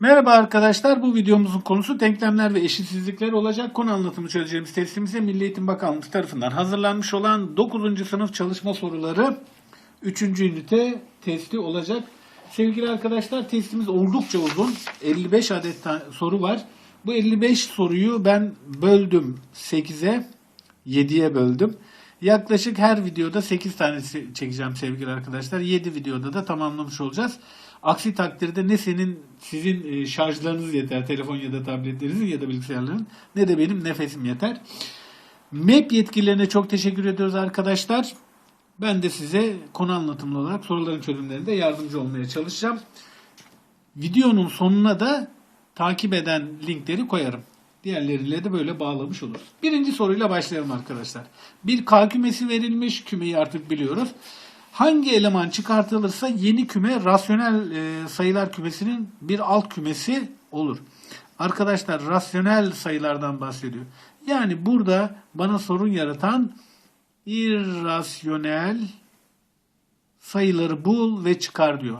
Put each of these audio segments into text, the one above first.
Merhaba arkadaşlar. Bu videomuzun konusu denklemler ve eşitsizlikler olacak. Konu anlatımı çözeceğimiz testimize Milli Eğitim Bakanlığı tarafından hazırlanmış olan 9. sınıf çalışma soruları 3. ünite testi olacak. Sevgili arkadaşlar testimiz oldukça uzun. 55 adet soru var. Bu 55 soruyu ben böldüm 8'e, 7'ye böldüm. Yaklaşık her videoda 8 tane se- çekeceğim sevgili arkadaşlar. 7 videoda da tamamlamış olacağız. Aksi takdirde ne senin sizin e, şarjlarınız yeter, telefon ya da tabletlerinizin ya da bilgisayarların ne de benim nefesim yeter. MEP yetkililerine çok teşekkür ediyoruz arkadaşlar. Ben de size konu anlatımlı olarak soruların çözümlerinde yardımcı olmaya çalışacağım. Videonun sonuna da takip eden linkleri koyarım. Diğerleriyle de böyle bağlamış oluruz. Birinci soruyla başlayalım arkadaşlar. Bir K kümesi verilmiş. Kümeyi artık biliyoruz. Hangi eleman çıkartılırsa yeni küme rasyonel e, sayılar kümesinin bir alt kümesi olur. Arkadaşlar rasyonel sayılardan bahsediyor. Yani burada bana sorun yaratan irrasyonel sayıları bul ve çıkar diyor.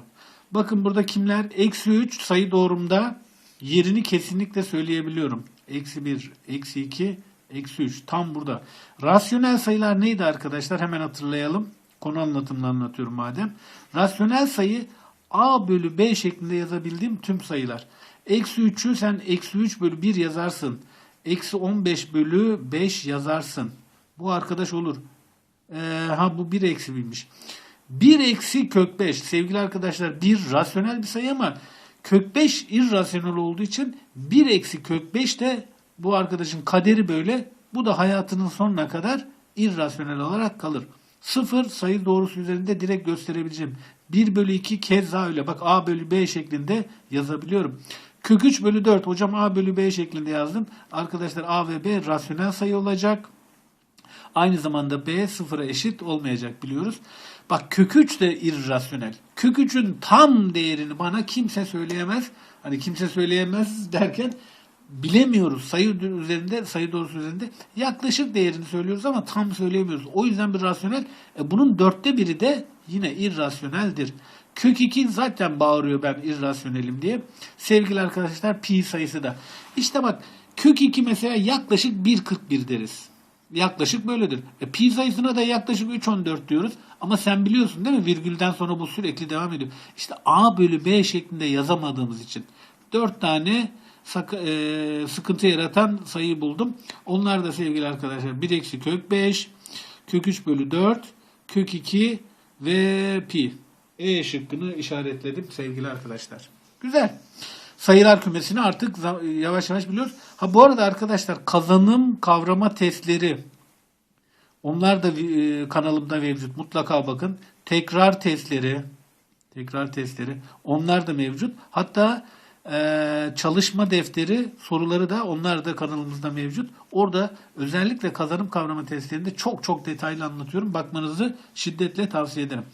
Bakın burada kimler? Eksi 3 sayı doğrumda yerini kesinlikle söyleyebiliyorum. Eksi 1, eksi 2, eksi 3 tam burada. Rasyonel sayılar neydi arkadaşlar? Hemen hatırlayalım. Konu anlatımını anlatıyorum madem. Rasyonel sayı a bölü b şeklinde yazabildiğim tüm sayılar. Eksi 3'ü sen eksi 3 bölü 1 yazarsın. Eksi 15 bölü 5 yazarsın. Bu arkadaş olur. Ee, ha bu 1 eksi 1'miş. 1 eksi kök 5. Sevgili arkadaşlar 1 rasyonel bir sayı ama kök 5 irrasyonel olduğu için 1 eksi kök 5 de bu arkadaşın kaderi böyle. Bu da hayatının sonuna kadar irrasyonel olarak kalır. 0 sayı doğrusu üzerinde direkt gösterebileceğim. 1 bölü 2 keza öyle. Bak a bölü b şeklinde yazabiliyorum. Kök 3 bölü 4 hocam a bölü b şeklinde yazdım. Arkadaşlar a ve b rasyonel sayı olacak. Aynı zamanda b sıfıra eşit olmayacak biliyoruz. Bak kök 3 de irrasyonel. Kök 3'ün tam değerini bana kimse söyleyemez. Hani kimse söyleyemez derken bilemiyoruz. Sayı üzerinde, sayı doğrusu üzerinde yaklaşık değerini söylüyoruz ama tam söyleyemiyoruz. O yüzden bir rasyonel. E, bunun dörtte biri de yine irrasyoneldir. Kök 2 zaten bağırıyor ben irrasyonelim diye. Sevgili arkadaşlar pi sayısı da. İşte bak kök 2 mesela yaklaşık 1.41 deriz. Yaklaşık böyledir. E, pi sayısına da yaklaşık 3.14 diyoruz. Ama sen biliyorsun değil mi? Virgülden sonra bu sürekli devam ediyor. İşte a bölü b şeklinde yazamadığımız için 4 tane e, sıkıntı yaratan sayıyı buldum. Onlar da sevgili arkadaşlar 1 eksi kök 5, kök 3 bölü 4, kök 2 ve pi. E şıkkını işaretledim sevgili arkadaşlar. Güzel. Sayılar kümesini artık yavaş yavaş biliyoruz. Ha bu arada arkadaşlar kazanım kavrama testleri onlar da e, kanalımda mevcut. Mutlaka bakın. Tekrar testleri tekrar testleri onlar da mevcut. Hatta e, çalışma defteri soruları da onlar da kanalımızda mevcut. Orada özellikle kazanım kavrama testlerinde çok çok detaylı anlatıyorum. Bakmanızı şiddetle tavsiye ederim.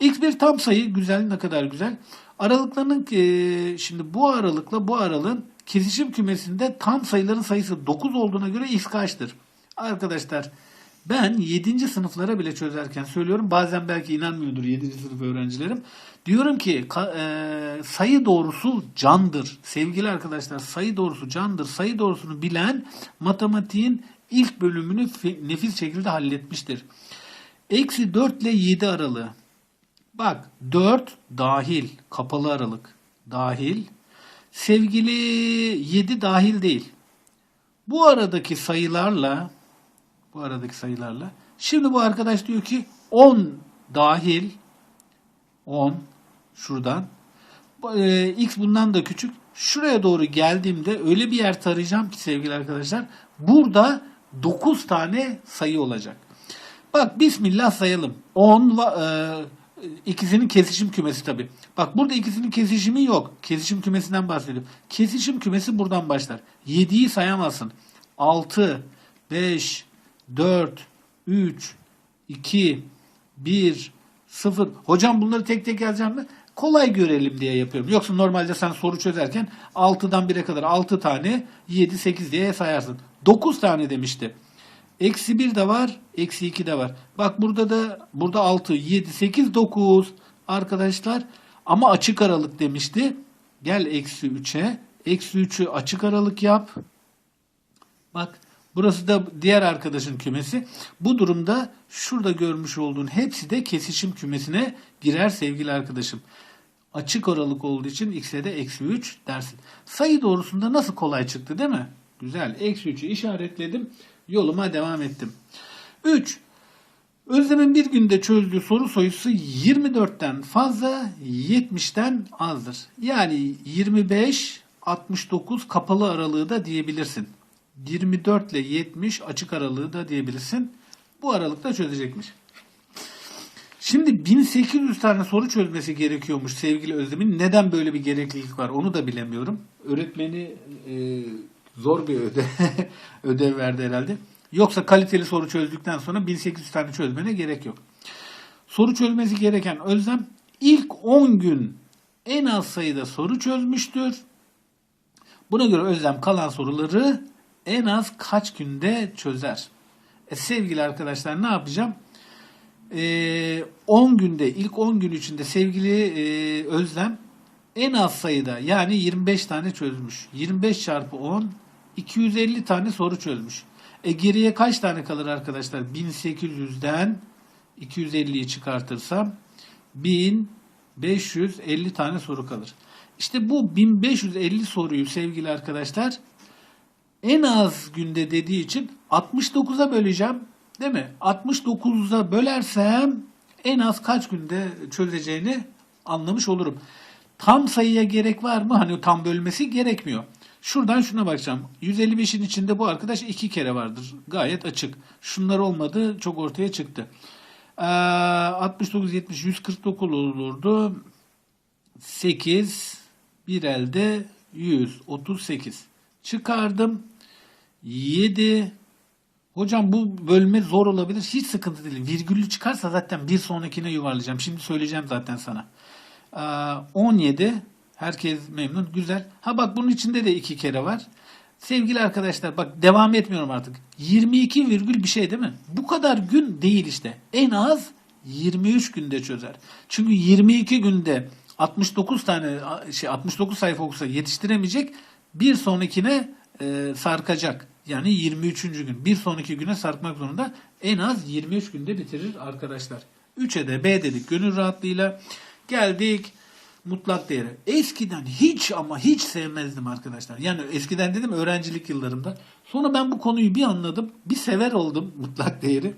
X bir tam sayı güzel ne kadar güzel. Aralıklarının e, şimdi bu aralıkla bu aralığın kesişim kümesinde tam sayıların sayısı 9 olduğuna göre x kaçtır? Arkadaşlar ben 7. sınıflara bile çözerken söylüyorum. Bazen belki inanmıyordur 7. sınıf öğrencilerim. Diyorum ki e, sayı doğrusu candır. Sevgili arkadaşlar sayı doğrusu candır. Sayı doğrusunu bilen matematiğin ilk bölümünü nefis şekilde halletmiştir. Eksi 4 ile 7 aralığı. Bak 4 dahil. Kapalı aralık. Dahil. Sevgili 7 dahil değil. Bu aradaki sayılarla bu aradaki sayılarla şimdi bu arkadaş diyor ki 10 dahil 10 şuradan e, x bundan da küçük şuraya doğru geldiğimde öyle bir yer tarayacağım ki sevgili arkadaşlar burada 9 tane sayı olacak. Bak bismillah sayalım. 10 va- e, ikisinin kesişim kümesi tabi. Bak burada ikisinin kesişimi yok. Kesişim kümesinden bahsediyorum. Kesişim kümesi buradan başlar. 7'yi sayamazsın. 6, 5, 4, 3, 2, 1, 0. Hocam bunları tek tek yazacağım mı? Kolay görelim diye yapıyorum. Yoksa normalde sen soru çözerken 6'dan 1'e kadar 6 tane 7, 8 diye sayarsın. 9 tane demişti. Eksi 1 de var, eksi 2 de var. Bak burada da burada 6, 7, 8, 9 arkadaşlar. Ama açık aralık demişti. Gel eksi 3'e. Eksi 3'ü açık aralık yap. Bak burası da diğer arkadaşın kümesi. Bu durumda şurada görmüş olduğun hepsi de kesişim kümesine girer sevgili arkadaşım. Açık aralık olduğu için x'e de eksi 3 dersin. Sayı doğrusunda nasıl kolay çıktı değil mi? Güzel. Eksi 3'ü işaretledim. Yoluma devam ettim. 3. Özlem'in bir günde çözdüğü soru sayısı 24'ten fazla 70'ten azdır. Yani 25 69 kapalı aralığı da diyebilirsin. 24 ile 70 açık aralığı da diyebilirsin. Bu aralıkta çözecekmiş. Şimdi 1800 tane soru çözmesi gerekiyormuş sevgili Özlem'in. Neden böyle bir gereklilik var onu da bilemiyorum. Öğretmeni e, zor bir ödev, ödev verdi herhalde. Yoksa kaliteli soru çözdükten sonra 1800 tane çözmene gerek yok. Soru çözmesi gereken Özlem ilk 10 gün en az sayıda soru çözmüştür. Buna göre Özlem kalan soruları en az kaç günde çözer? E, sevgili arkadaşlar ne yapacağım? Ee, 10 günde ilk 10 gün içinde sevgili e, Özlem en az sayıda yani 25 tane çözmüş. 25 çarpı 10 250 tane soru çözmüş. E geriye kaç tane kalır arkadaşlar? 1800'den 250'yi çıkartırsam 1550 tane soru kalır. İşte bu 1550 soruyu sevgili arkadaşlar en az günde dediği için 69'a böleceğim. Değil mi? 69'a bölersem en az kaç günde çözeceğini anlamış olurum. Tam sayıya gerek var mı? Hani tam bölmesi gerekmiyor. Şuradan şuna bakacağım. 155'in içinde bu arkadaş iki kere vardır. Gayet açık. Şunlar olmadı. Çok ortaya çıktı. Ee, 69, 70, 149 olurdu. 8, bir elde 138. Çıkardım. 7. Hocam bu bölme zor olabilir. Hiç sıkıntı değil. Virgüllü çıkarsa zaten bir sonrakine yuvarlayacağım. Şimdi söyleyeceğim zaten sana. Ee, 17. Herkes memnun. Güzel. Ha bak bunun içinde de iki kere var. Sevgili arkadaşlar bak devam etmiyorum artık. 22 virgül bir şey değil mi? Bu kadar gün değil işte. En az 23 günde çözer. Çünkü 22 günde 69 tane şey 69 sayfa okusa yetiştiremeyecek. Bir sonrakine e, sarkacak. Yani 23. gün. Bir sonraki güne sarkmak zorunda. En az 23 günde bitirir arkadaşlar. 3'e de B dedik gönül rahatlığıyla. Geldik mutlak değeri. Eskiden hiç ama hiç sevmezdim arkadaşlar. Yani eskiden dedim öğrencilik yıllarımda. Sonra ben bu konuyu bir anladım. Bir sever oldum mutlak değeri.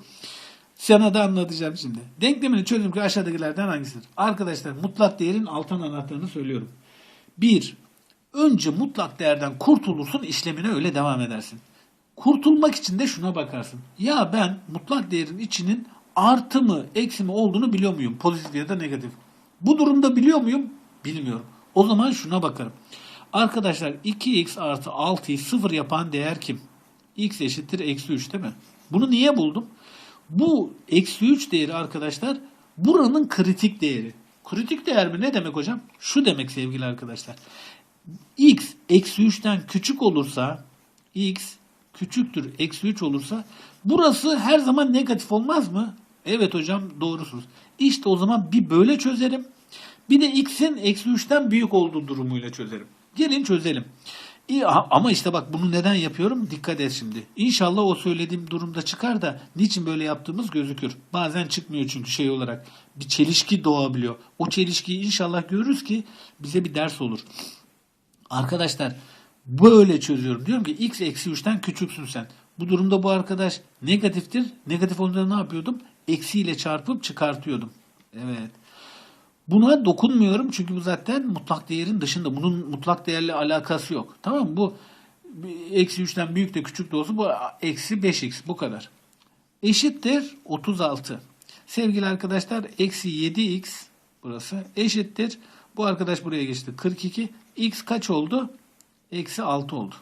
Sana da anlatacağım şimdi. Denklemini çözüm ki aşağıdakilerden hangisidir? Arkadaşlar mutlak değerin altın anahtarını söylüyorum. 1. Önce mutlak değerden kurtulursun işlemine öyle devam edersin. Kurtulmak için de şuna bakarsın. Ya ben mutlak değerin içinin artı mı eksi mi olduğunu biliyor muyum? Pozitif ya da negatif. Bu durumda biliyor muyum? Bilmiyorum. O zaman şuna bakarım. Arkadaşlar 2x artı 6'yı 0 yapan değer kim? x eşittir eksi 3 değil mi? Bunu niye buldum? Bu eksi 3 değeri arkadaşlar buranın kritik değeri. Kritik değer mi ne demek hocam? Şu demek sevgili arkadaşlar. x eksi 3'ten küçük olursa x küçüktür eksi 3 olursa burası her zaman negatif olmaz mı? Evet hocam doğrusunuz. İşte o zaman bir böyle çözerim. Bir de x'in eksi 3'ten büyük olduğu durumuyla çözerim. Gelin çözelim. İyi, ama işte bak bunu neden yapıyorum? Dikkat et şimdi. İnşallah o söylediğim durumda çıkar da niçin böyle yaptığımız gözükür. Bazen çıkmıyor çünkü şey olarak. Bir çelişki doğabiliyor. O çelişkiyi inşallah görürüz ki bize bir ders olur. Arkadaşlar böyle çözüyorum. Diyorum ki x eksi 3'ten küçüksün sen. Bu durumda bu arkadaş negatiftir. Negatif olunca ne yapıyordum? Eksiyle çarpıp çıkartıyordum. Evet. Buna dokunmuyorum çünkü bu zaten mutlak değerin dışında. Bunun mutlak değerle alakası yok. Tamam mı? Bu eksi 3'ten büyük de küçük de olsa bu eksi 5x bu kadar. Eşittir 36. Sevgili arkadaşlar eksi 7x burası eşittir. Bu arkadaş buraya geçti. 42. X kaç oldu? Eksi 6 oldu.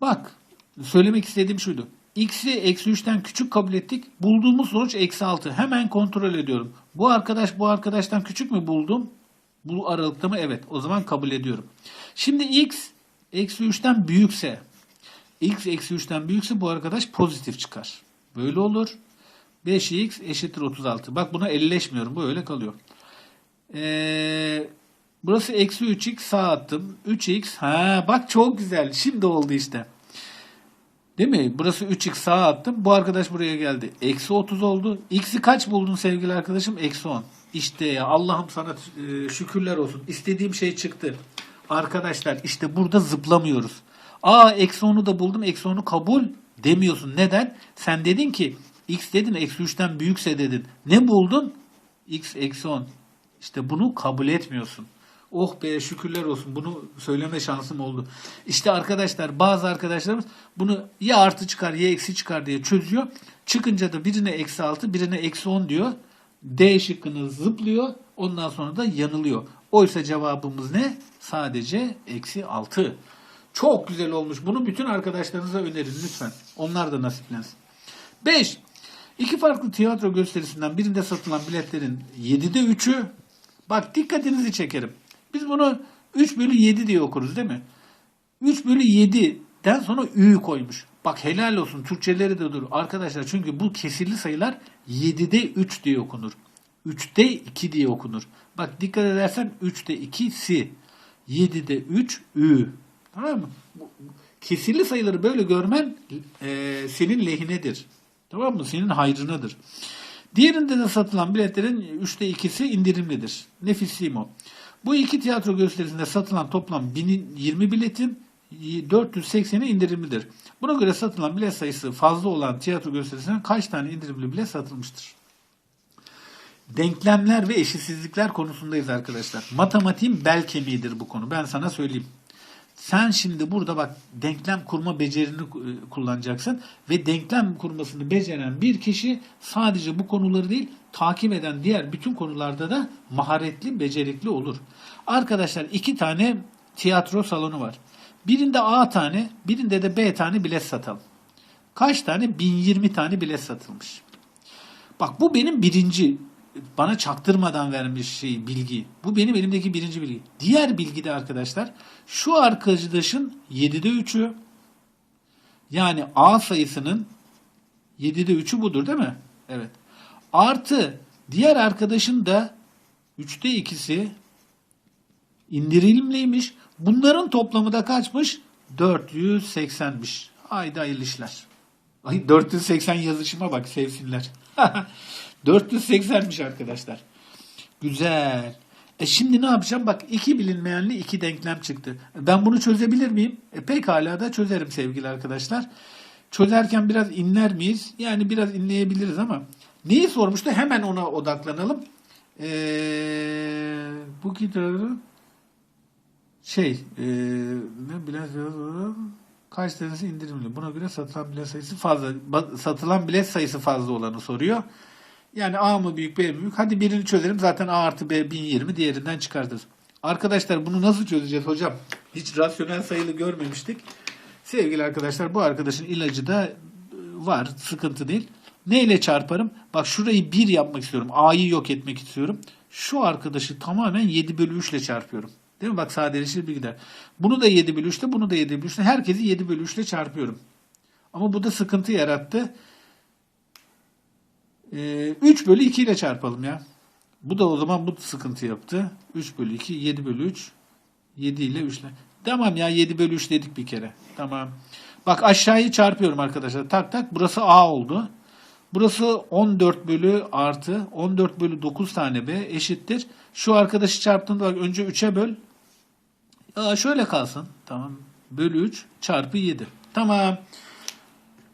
Bak söylemek istediğim şuydu. X'i eksi 3'ten küçük kabul ettik. Bulduğumuz sonuç eksi 6. Hemen kontrol ediyorum. Bu arkadaş bu arkadaştan küçük mü buldum? Bu aralıkta mı? Evet. O zaman kabul ediyorum. Şimdi x eksi 3'ten büyükse x eksi 3'ten büyükse bu arkadaş pozitif çıkar. Böyle olur. 5x eşittir 36. Bak buna elleşmiyorum. Bu öyle kalıyor. Ee, Burası eksi 3x sağ attım. 3x. Ha bak çok güzel. Şimdi oldu işte. Değil mi? Burası 3x sağa attım. Bu arkadaş buraya geldi. Eksi 30 oldu. X'i kaç buldun sevgili arkadaşım? Eksi 10. İşte ya Allah'ım sana e, şükürler olsun. İstediğim şey çıktı. Arkadaşlar işte burada zıplamıyoruz. Aa eksi 10'u da buldum. Eksi 10'u kabul demiyorsun. Neden? Sen dedin ki x dedin eksi 3'ten büyükse dedin. Ne buldun? x eksi 10. İşte bunu kabul etmiyorsun. Oh be şükürler olsun bunu söyleme şansım oldu. İşte arkadaşlar bazı arkadaşlarımız bunu ya artı çıkar ya eksi çıkar diye çözüyor. Çıkınca da birine eksi 6 birine eksi 10 diyor. D şıkkını zıplıyor ondan sonra da yanılıyor. Oysa cevabımız ne? Sadece eksi 6. Çok güzel olmuş. Bunu bütün arkadaşlarınıza önerin lütfen. Onlar da nasiplensin. 5. İki farklı tiyatro gösterisinden birinde satılan biletlerin 7'de 3'ü bak dikkatinizi çekerim. Biz bunu 3 bölü 7 diye okuruz değil mi? 3 bölü 7'den sonra ü koymuş. Bak helal olsun Türkçeleri de dur. Arkadaşlar çünkü bu kesirli sayılar 7'de 3 diye okunur. 3'te 2 diye okunur. Bak dikkat edersen 3'te 2'si. 7'de 3 ü. Tamam mı? Kesirli sayıları böyle görmen e, senin lehinedir. Tamam mı? Senin hayrınadır. Diğerinde de satılan biletlerin 3'te 2'si indirimlidir. Nefissimo. Bu iki tiyatro gösterisinde satılan toplam 1020 biletin 480'i indirimlidir. Buna göre satılan bilet sayısı fazla olan tiyatro gösterisinden kaç tane indirimli bilet satılmıştır? Denklemler ve eşitsizlikler konusundayız arkadaşlar. Matematiğin bel kemiğidir bu konu. Ben sana söyleyeyim. Sen şimdi burada bak denklem kurma becerini e, kullanacaksın ve denklem kurmasını beceren bir kişi sadece bu konuları değil takip eden diğer bütün konularda da maharetli, becerikli olur. Arkadaşlar iki tane tiyatro salonu var. Birinde A tane, birinde de B tane bilet satalım. Kaç tane? 1020 tane bilet satılmış. Bak bu benim birinci bana çaktırmadan vermiş şey bilgi. Bu benim elimdeki birinci bilgi. Diğer bilgi de arkadaşlar şu arkadaşın 7'de 3'ü yani A sayısının 7'de 3'ü budur değil mi? Evet. Artı diğer arkadaşın da 3'te 2'si indirimliymiş. Bunların toplamı da kaçmış? 480'miş. Haydi hayırlı işler. Ay 480 yazışıma bak sevsinler. 480'miş arkadaşlar. Güzel. E şimdi ne yapacağım? Bak iki bilinmeyenli iki denklem çıktı. Ben bunu çözebilir miyim? E pekala da çözerim sevgili arkadaşlar. Çözerken biraz inler miyiz? Yani biraz inleyebiliriz ama neyi sormuştu? Hemen ona odaklanalım. Ee, bu kitabı şey e, ne bilet kaç tanesi indirimli? Buna göre satılan bilet sayısı fazla. Satılan bilet sayısı fazla olanı soruyor. Yani A mı büyük B mi büyük? Hadi birini çözelim. Zaten A artı B 1020 diğerinden çıkartırız. Arkadaşlar bunu nasıl çözeceğiz hocam? Hiç rasyonel sayılı görmemiştik. Sevgili arkadaşlar bu arkadaşın ilacı da e, var. Sıkıntı değil. Ne ile çarparım? Bak şurayı 1 yapmak istiyorum. A'yı yok etmek istiyorum. Şu arkadaşı tamamen 7 bölü 3 ile çarpıyorum. Değil mi? Bak sadeleşir bir gider. Bunu da 7 bölü 3 ile bunu da 7 bölü 3 ile. Herkesi 7 bölü 3 ile çarpıyorum. Ama bu da sıkıntı yarattı. Ee, 3 bölü 2 ile çarpalım ya. Bu da o zaman bu sıkıntı yaptı. 3 bölü 2, 7 bölü 3. 7 ile 3 ile. Tamam ya 7 bölü 3 dedik bir kere. Tamam. Bak aşağıyı çarpıyorum arkadaşlar. Tak tak. Burası A oldu. Burası 14 bölü artı 14 bölü 9 tane B eşittir. Şu arkadaşı çarptığında bak önce 3'e böl. Aa, şöyle kalsın. Tamam. Bölü 3 çarpı 7. Tamam.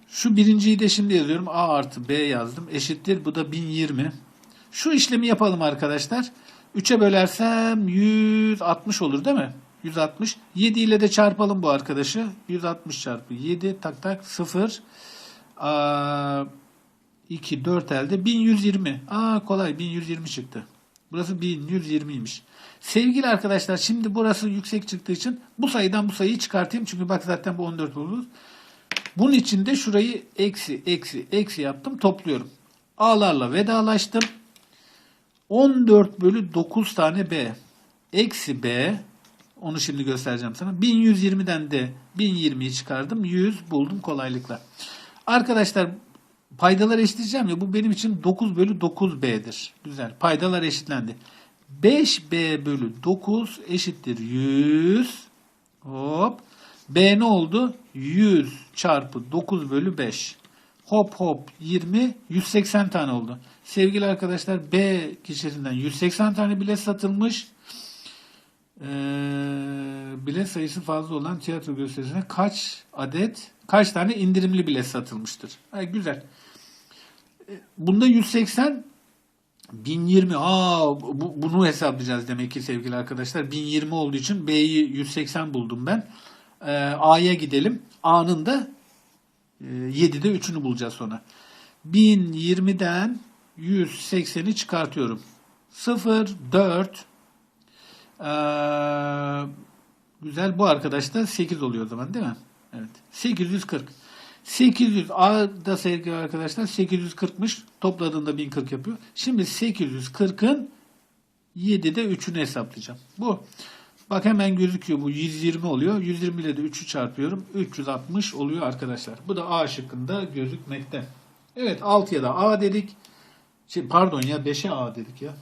Şu birinciyi de şimdi yazıyorum. A artı B yazdım. Eşittir. Bu da 1020. Şu işlemi yapalım arkadaşlar. 3'e bölersem 160 olur değil mi? 160. 7 ile de çarpalım bu arkadaşı. 160 çarpı 7 tak tak 0. Aa, 2 4 elde 1120. Aa kolay 1120 çıktı. Burası 1120'ymiş. Sevgili arkadaşlar şimdi burası yüksek çıktığı için bu sayıdan bu sayıyı çıkartayım. Çünkü bak zaten bu 14 olur. Bunun için de şurayı eksi eksi eksi yaptım topluyorum. A'larla vedalaştım. 14 bölü 9 tane B. Eksi B. Onu şimdi göstereceğim sana. 1120'den de 1020'yi çıkardım. 100 buldum kolaylıkla. Arkadaşlar paydalar eşitleyeceğim ya bu benim için 9 bölü 9B'dir. Güzel. Paydalar eşitlendi. 5B bölü 9 eşittir 100. Hop. B ne oldu? 100 çarpı 9 bölü 5. Hop hop 20 180 tane oldu. Sevgili arkadaşlar B kişisinden 180 tane bilet satılmış. Ee, bilet sayısı fazla olan tiyatro gösterisine kaç adet, kaç tane indirimli bilet satılmıştır? Ha, güzel. Bunda 180 1020. Aa bu, bunu hesaplayacağız demek ki sevgili arkadaşlar. 1020 olduğu için B'yi 180 buldum ben. Ee, A'ya gidelim. A'nın da e, 7'de 3'ünü bulacağız sonra. 1020'den 180'i çıkartıyorum. 0, 4, ee, güzel. Bu arkadaş da 8 oluyor o zaman değil mi? Evet. 840. 800 A'da sevgili arkadaşlar 840'mış. Topladığında 1040 yapıyor. Şimdi 840'ın 7'de 3'ünü hesaplayacağım. Bu. Bak hemen gözüküyor bu 120 oluyor. 120 ile de 3'ü çarpıyorum. 360 oluyor arkadaşlar. Bu da A şıkkında gözükmekte. Evet 6'ya da A dedik. Şey, pardon ya 5'e A dedik ya.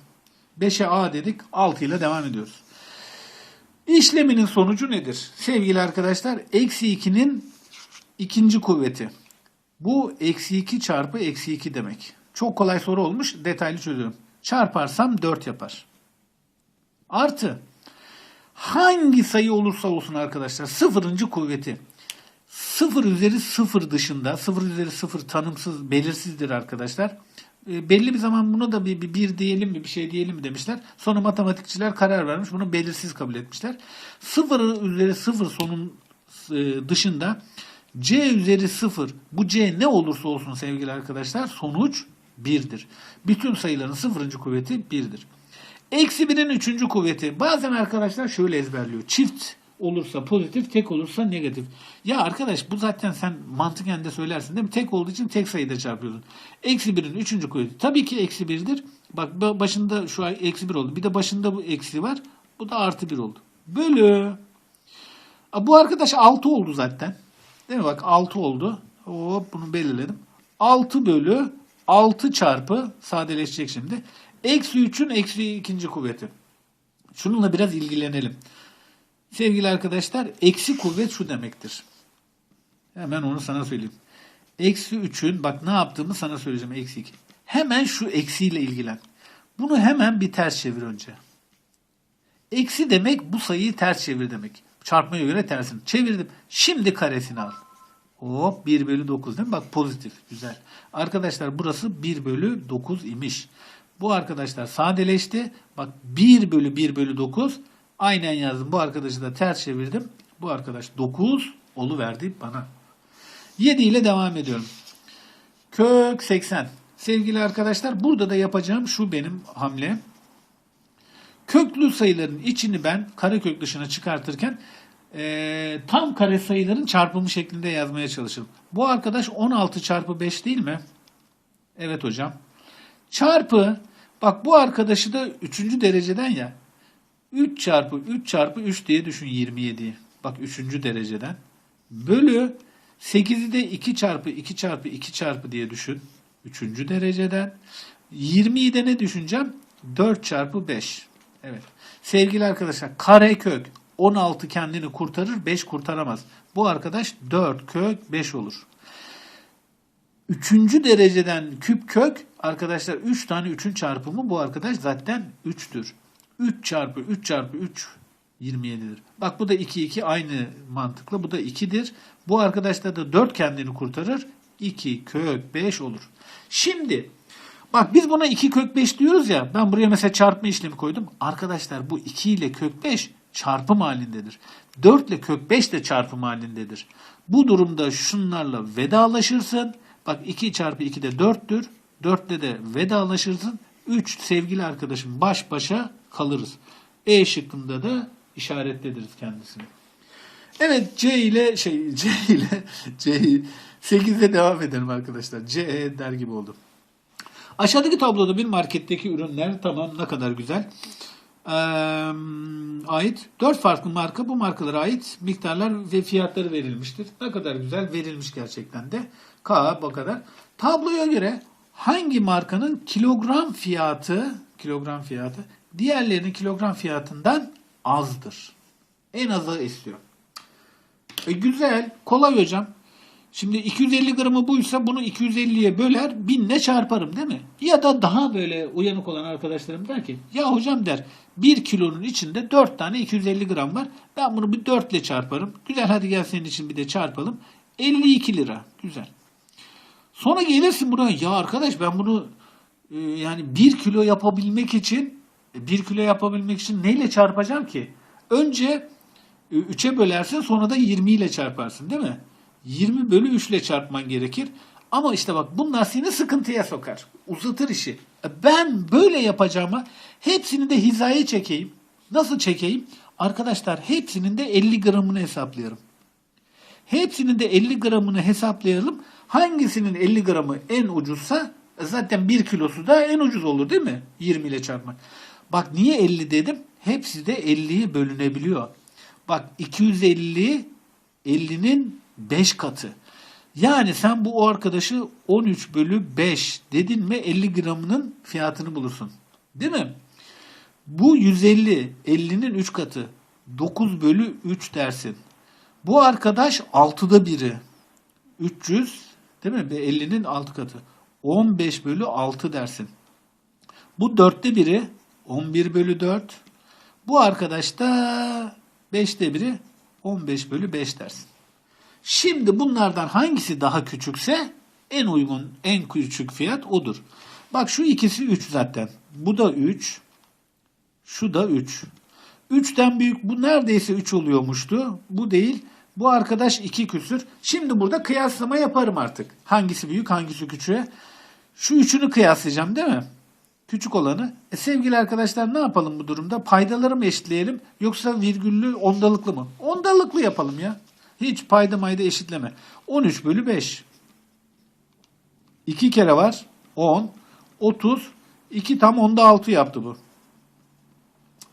5'e A dedik. 6 ile devam ediyoruz. İşleminin sonucu nedir? Sevgili arkadaşlar eksi 2'nin ikinci kuvveti. Bu eksi 2 çarpı eksi 2 demek. Çok kolay soru olmuş. Detaylı çözüyorum. Çarparsam 4 yapar. Artı hangi sayı olursa olsun arkadaşlar sıfırıncı kuvveti. Sıfır üzeri sıfır dışında sıfır üzeri sıfır tanımsız belirsizdir arkadaşlar. E, belli bir zaman buna da bir, bir, bir diyelim mi bir şey diyelim mi demişler. Sonra matematikçiler karar vermiş bunu belirsiz kabul etmişler. Sıfır üzeri sıfır sonun e, dışında c üzeri sıfır bu c ne olursa olsun sevgili arkadaşlar sonuç 1'dir. Bütün sayıların sıfırıncı kuvveti 1'dir. Eksi 1'in üçüncü kuvveti. Bazen arkadaşlar şöyle ezberliyor. Çift olursa pozitif, tek olursa negatif. Ya arkadaş bu zaten sen mantıken de söylersin değil mi? Tek olduğu için tek sayıda çarpıyorsun. Eksi 1'in üçüncü kuvveti. Tabii ki eksi 1'dir. Bak ba- başında şu an eksi 1 oldu. Bir de başında bu eksi var. Bu da artı 1 oldu. Bölü. Bu arkadaş 6 oldu zaten. Değil mi? Bak 6 oldu. Hop bunu belirledim. 6 bölü 6 çarpı sadeleşecek şimdi. Eksi 3'ün eksi ikinci kuvveti. Şununla biraz ilgilenelim. Sevgili arkadaşlar eksi kuvvet şu demektir. Hemen onu sana söyleyeyim. Eksi 3'ün bak ne yaptığımı sana söyleyeceğim eksi 2. Hemen şu eksiyle ilgilen. Bunu hemen bir ters çevir önce. Eksi demek bu sayıyı ters çevir demek. Çarpmaya göre tersini. Çevirdim. Şimdi karesini al. Hop 1 bölü 9 değil mi? Bak pozitif. Güzel. Arkadaşlar burası 1 bölü 9 imiş. Bu arkadaşlar sadeleşti. Bak 1 bölü 1 bölü 9 aynen yazdım. Bu arkadaşı da ters çevirdim. Bu arkadaş 9 verdi bana. 7 ile devam ediyorum. Kök 80. Sevgili arkadaşlar burada da yapacağım şu benim hamle. Köklü sayıların içini ben karekök dışına çıkartırken eee, tam kare sayıların çarpımı şeklinde yazmaya çalışırım. Bu arkadaş 16 çarpı 5 değil mi? Evet hocam. Çarpı bak bu arkadaşı da 3. dereceden ya 3 çarpı 3 çarpı 3 diye düşün 27'yi. Bak 3. dereceden. Bölü 8'i de 2 çarpı 2 çarpı 2 çarpı diye düşün. 3. dereceden. 20'yi de ne düşüneceğim? 4 çarpı 5. Evet. Sevgili arkadaşlar karekök 16 kendini kurtarır 5 kurtaramaz. Bu arkadaş 4 kök 5 olur. Üçüncü dereceden küp kök arkadaşlar 3 tane 3'ün çarpımı bu arkadaş zaten 3'tür. 3 çarpı 3 çarpı 3 27'dir. Bak bu da 2 2 aynı mantıkla bu da 2'dir. Bu arkadaşlar da 4 kendini kurtarır. 2 kök 5 olur. Şimdi bak biz buna 2 kök 5 diyoruz ya ben buraya mesela çarpma işlemi koydum. Arkadaşlar bu 2 ile kök 5 çarpım halindedir. 4 ile kök 5 de çarpım halindedir. Bu durumda şunlarla vedalaşırsın. Bak 2 çarpı 2 de 4'tür. 4 ile de vedalaşırsın. 3 sevgili arkadaşım baş başa kalırız. E şıkkında da işaretlediriz kendisini. Evet C ile şey C ile C 8'de devam edelim arkadaşlar. C E der gibi oldu. Aşağıdaki tabloda bir marketteki ürünler tamam ne kadar güzel. Ee, ait dört farklı marka bu markalara ait miktarlar ve fiyatları verilmiştir. Ne kadar güzel verilmiş gerçekten de. K bu kadar. Tabloya göre hangi markanın kilogram fiyatı kilogram fiyatı diğerlerinin kilogram fiyatından azdır. En azı istiyor. E güzel, kolay hocam. Şimdi 250 gramı buysa bunu 250'ye böler, 1000 ile çarparım değil mi? Ya da daha böyle uyanık olan arkadaşlarım der ki, ya hocam der 1 kilonun içinde 4 tane 250 gram var. Ben bunu bir 4 ile çarparım. Güzel hadi gel senin için bir de çarpalım. 52 lira. Güzel. Sonra gelirsin buraya ya arkadaş ben bunu e, yani 1 kilo yapabilmek için 1 kilo yapabilmek için neyle çarpacağım ki? Önce 3'e bölersin sonra da 20 ile çarparsın değil mi? 20 bölü 3 ile çarpman gerekir. Ama işte bak bunlar seni sıkıntıya sokar. Uzatır işi. E, Ben böyle yapacağıma hepsini de hizaya çekeyim. Nasıl çekeyim? Arkadaşlar hepsinin de 50 gramını hesaplıyorum. Hepsinin de 50 gramını hesaplayalım. Hangisinin 50 gramı en ucuzsa e, zaten 1 kilosu da en ucuz olur değil mi? 20 ile çarpmak. Bak niye 50 dedim? Hepsi de 50'ye bölünebiliyor. Bak 250 50'nin 5 katı. Yani sen bu o arkadaşı 13 bölü 5 dedin mi 50 gramının fiyatını bulursun. Değil mi? Bu 150 50'nin 3 katı. 9 bölü 3 dersin. Bu arkadaş 6'da biri. 300 değil mi? 50'nin 6 katı. 15 bölü 6 dersin. Bu dörtte biri 11 bölü 4. Bu arkadaş da 5'te biri 15 bölü 5 dersin. Şimdi bunlardan hangisi daha küçükse en uygun, en küçük fiyat odur. Bak şu ikisi 3 zaten. Bu da 3. Şu da 3. 3'ten büyük bu neredeyse 3 oluyormuştu. Bu değil. Bu arkadaş 2 küsür. Şimdi burada kıyaslama yaparım artık. Hangisi büyük hangisi küçüğe. Şu üçünü kıyaslayacağım değil mi? Küçük olanı. E sevgili arkadaşlar ne yapalım bu durumda? Paydaları mı eşitleyelim yoksa virgüllü ondalıklı mı? Ondalıklı yapalım ya. Hiç payda mayda eşitleme. 13 bölü 5. 2 kere var. 10. 30. 2 tam onda 6 yaptı bu.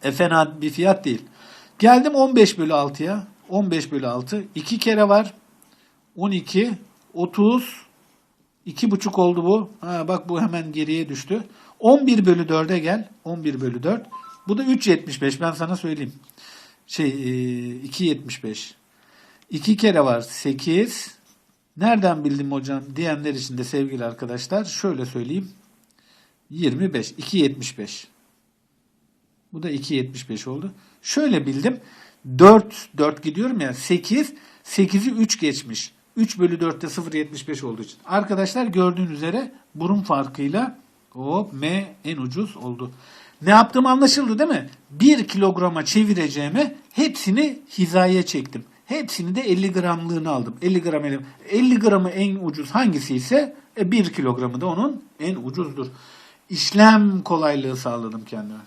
E fena bir fiyat değil. Geldim 15 bölü 6'ya. 15 bölü 6. 2 kere var. 12. 30. 2,5 oldu bu. Ha, bak bu hemen geriye düştü. 11 bölü 4'e gel. 11 bölü 4. Bu da 3,75 ben sana söyleyeyim. Şey e, 2,75. 2 kere var 8. Nereden bildim hocam diyenler için de sevgili arkadaşlar şöyle söyleyeyim. 25. 2,75. Bu da 2.75 oldu. Şöyle bildim. 4, 4 gidiyorum ya 8, 8'i 3 geçmiş. 3 bölü 4'te 0.75 olduğu için. Arkadaşlar gördüğün üzere burun farkıyla hop M en ucuz oldu. Ne yaptığım anlaşıldı değil mi? 1 kilograma çevireceğime hepsini hizaya çektim. Hepsini de 50 gramlığını aldım. 50 gram 50, 50 gramı en ucuz hangisi ise 1 kilogramı da onun en ucuzdur. İşlem kolaylığı sağladım kendime.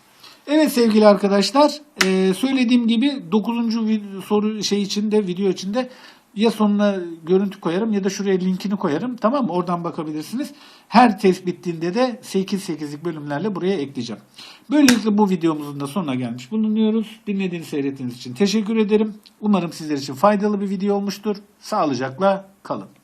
Evet sevgili arkadaşlar, e, söylediğim gibi 9. soru şey içinde, video içinde ya sonuna görüntü koyarım ya da şuraya linkini koyarım. Tamam mı? Oradan bakabilirsiniz. Her test bittiğinde de 8-8'lik bölümlerle buraya ekleyeceğim. Böylelikle bu videomuzun da sonuna gelmiş bulunuyoruz. Dinlediğiniz, seyrettiğiniz için teşekkür ederim. Umarım sizler için faydalı bir video olmuştur. Sağlıcakla kalın.